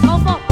เขาบอก